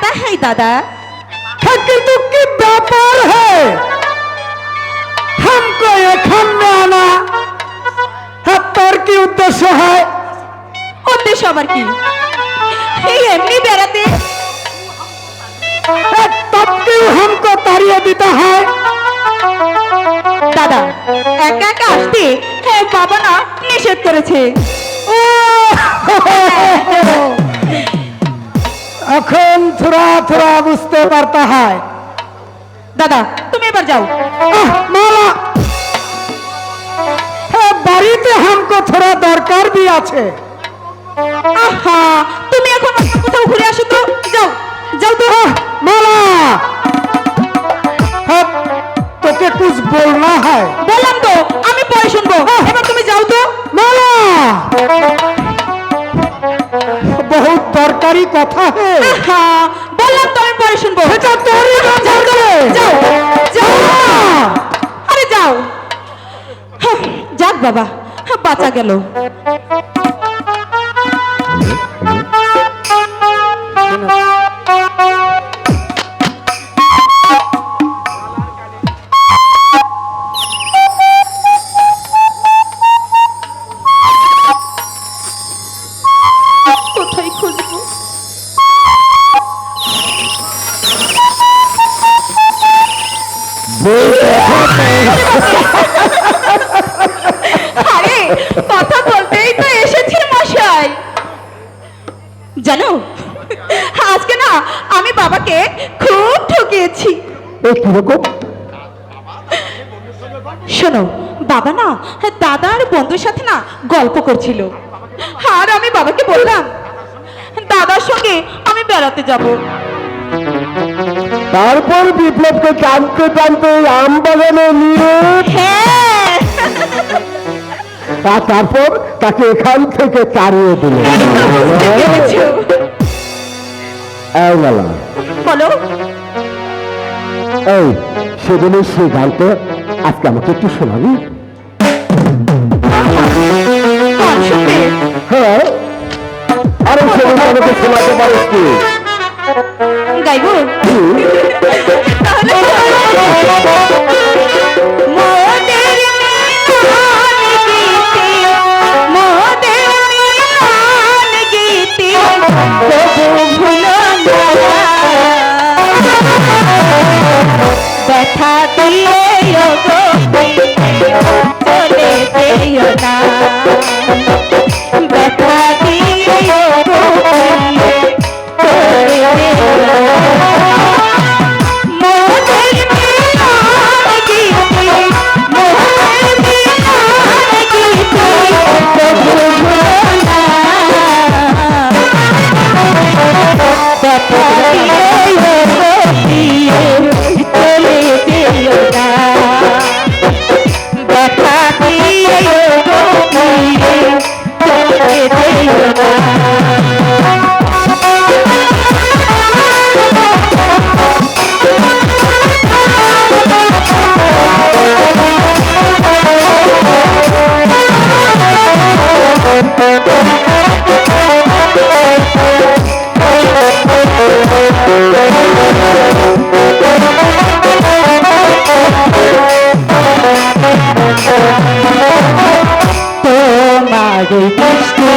হ্যাঁ হ্যাঁ দাদা হ্যাঁ কিন্তু কি ব্যাপার है हमको এখানে আনা হ্যাঁ তোর কি উদ্দেশ্য হয় উদ্দেশ্য আমার কি এই এমনি বেড়াতে है तब क्यों हमको ताड़िए देता है দাদা একা একা আসতে হ্যাঁ বাবা না নিষেধ করেছে এখন থোড়া থোড়া বুঝতে পারতে হয়। দাদা তুমি এবার যাও। মালা! বাড়িতে হামকো থোড়া দরকার ভি আছে। আহা তুমি এখন কোথাও ঘুরে আসো তো? যাও যাও তো। মালা! তোকে কুছ বলনা হয়। দরকারি কথা হে। বললাম তো আমি পরে শুনব। এটা তোরই কথা। যাও যাও আরে যাও। যাক বাবা বাঁচা গেল। আরে কথা বলতেই তো এসেছি মশাই। জানো আজকে না আমি বাবাকে খুব ঠকিয়েছি। কীরকম শোনো বাবা না দাদা আর বন্ধুর সাথে না গল্প করছিল। আর আমি বাবাকে বললাম দাদার সঙ্গে আমি বেড়াতে যাব। তারপর বিপ্লবকে টানতে টানতে আম বাগানে নিয়ে হ্যাঁ। আর তারপর তাকে এখান থেকে তাড়িয়ে দিল। বলো। এই সেদিনের সেই গানটা আজকে আমাকে একটু শোনাবি। হ্যাঁ আরে সেদিন আমাকে শোনাতে পারিস কি? গাইবো? তোমারই দৃষ্টি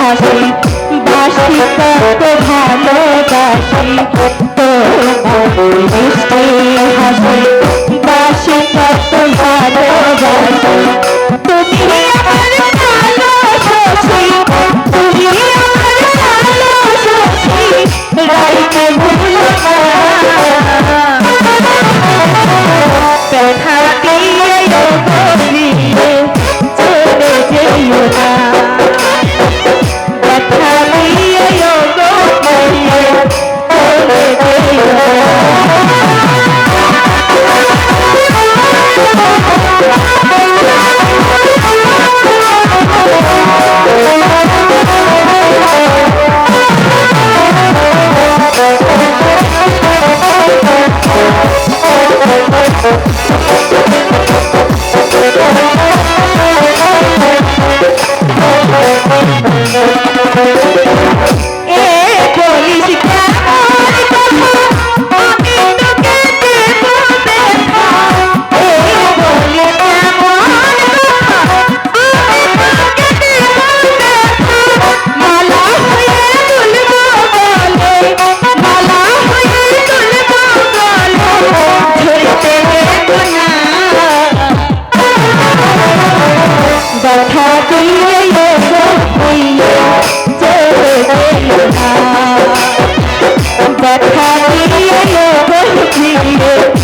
হাসি বাসি কত ভালোবাসি। তোমারই ভালোবাসি। দিয়ে